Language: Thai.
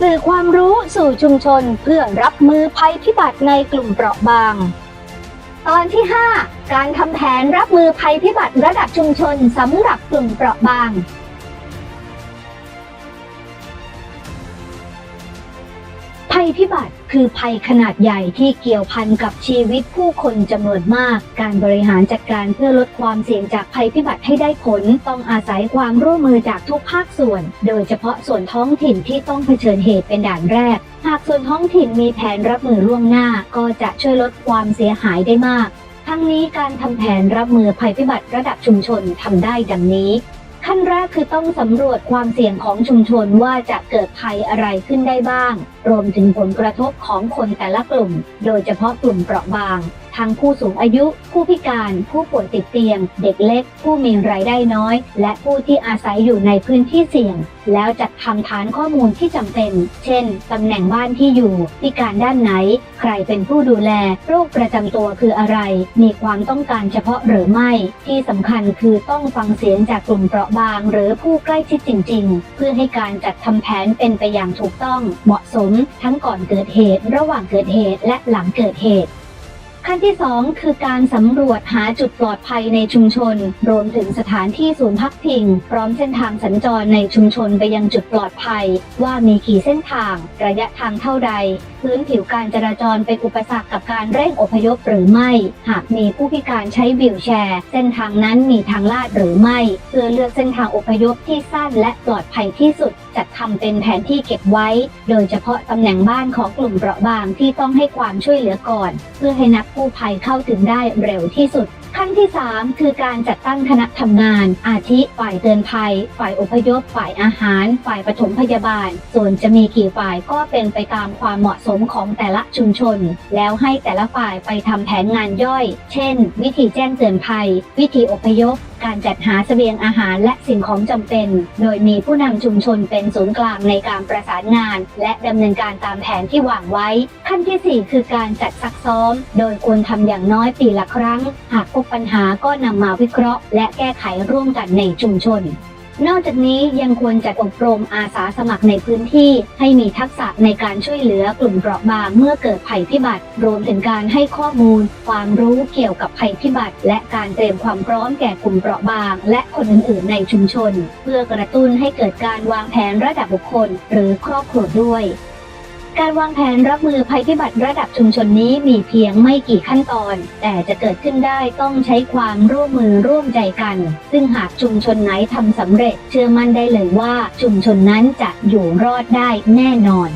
สื่อความรู้สู่ชุมชนเพื่อรับมือภัยพิบัติในกลุ่มเปราะบาง ตอนที่ 5 การทำแผนรับมือภัยพิบัติระดับชุมชนสำหรับกลุ่มเปราะบาง ยพิบัติคือภัยขนาดใหญ่ที่เกี่ยวพันกับชีวิตผู้คนจำนวนมาก การบริหารจัดการเพื่อลดความเสี่ยงจากภัยพิบัติให้ได้ผล ต้องอาศัยความร่วมมือจากทุกภาคส่วน โดยเฉพาะส่วนท้องถิ่นที่ต้องเผชิญเหตุเป็นด่านแรก หากส่วนท้องถิ่นมีแผนรับมือล่วงหน้า ก็จะช่วยลดความเสียหายได้มาก ทั้งนี้การทำแผนรับมือภัยพิบัติระดับชุมชนทำได้ดังนี้ ขั้นแรกคือต้องสำรวจความเสี่ยงของชุมชนว่าจะเกิดภัยอะไรขึ้นได้บ้าง รวมถึงผลกระทบของคนแต่ละกลุ่ม โดยเฉพาะกลุ่มเปราะบาง ทั้งผู้สูงอายุ ผู้พิการ ผู้ป่วยติดเตียง เด็กเล็ก ผู้มีรายได้น้อย และผู้ที่อาศัยอยู่ในพื้นที่เสี่ยง แล้วจัดทำฐานข้อมูลที่จำเป็น เช่นตำแหน่งบ้านที่อยู่ พิการด้านไหน ใครเป็นผู้ดูแล โรคประจำตัวคืออะไร มีความต้องการเฉพาะหรือไม่ ที่สำคัญคือต้องฟังเสียงจากกลุ่มเปราะบาง หรือผู้ใกล้ชิดจริง ๆ เพื่อให้การจัดทำแผนเป็นไปอย่างถูกต้อง เหมาะสม ทั้งก่อนเกิดเหตุ ระหว่างเกิดเหตุและหลังเกิดเหตุ ขั้นที่ 2 คือการสำรวจหาจุดปลอดภัยในชุมชน รวมถึงสถานที่ศูนย์พักพิง พร้อมเส้นทางสัญจรในชุมชนไปยังจุดปลอดภัย ว่ามีกี่เส้นทาง ระยะทางเท่าใด พื้นผิวการจราจรเป็นอุปสรรคกับการเร่งอพยพหรือไม่ หากมีผู้พิการใช้วิวแชร์ เส้นทางนั้นมีทางลาดหรือไม่ เพื่อเลือกเส้นทางอพยพที่สั้นและปลอดภัยที่สุด จัดทำเป็นแผนที่เก็บไว้ โดยเฉพาะตำแหน่งบ้านของกลุ่มเปราะบางที่ต้องให้ความช่วยเหลือก่อน เพื่อให้นักกู้ภัยเข้าถึงได้เร็วที่สุด ขั้นที่ 3 คือการจัดตั้งคณะทำงาน อาทิฝ่ายเตือนภัย ฝ่ายอพยพ ฝ่ายอาหาร ฝ่ายปฐมพยาบาล ส่วนจะมีกี่ฝ่ายก็เป็นไปตามความเหมาะสมของแต่ละชุมชน แล้วให้แต่ละฝ่ายไปทำแผนงานย่อย เช่น วิธีแจ้งเตือนภัย วิธีอพยพ การจัดหาเสบียงอาหารและสิ่งของจำเป็น โดยมีผู้นำชุมชนเป็นศูนย์กลางในการประสานงาน และดำเนินการตามแผนที่วางไว้ ขั้นที่ 4 คือการจัดซักซ้อม โดยควรทำอย่างน้อยปีละครั้ง หากพบปัญหาก็นำมาวิเคราะห์ และแก้ไขร่วมกันในชุมชน นอกจากนี้ยังควรจัดอบรมอาสาสมัครในพื้นที่ ให้มีทักษะในการช่วยเหลือกลุ่มเปราะบางเมื่อเกิดภัยพิบัติ รวมถึงการให้ข้อมูล ความรู้เกี่ยวกับภัยพิบัติ และการเตรียมความพร้อมแก่กลุ่มเปราะบาง และคนอื่นๆ ในชุมชน เพื่อกระตุ้นให้เกิดการวางแผนระดับบุคคล หรือครอบครัวด้วย การวางแผนรับมือภัยพิบัติระดับชุมชนนี้มีเพียงไม่กี่ขั้นตอน แต่จะเกิดขึ้นได้ต้องใช้ความร่วมมือร่วมใจกัน ซึ่งหากชุมชนไหนทำสำเร็จ เชื่อมั่นได้เลยว่าชุมชนนั้นจะอยู่รอดได้แน่นอน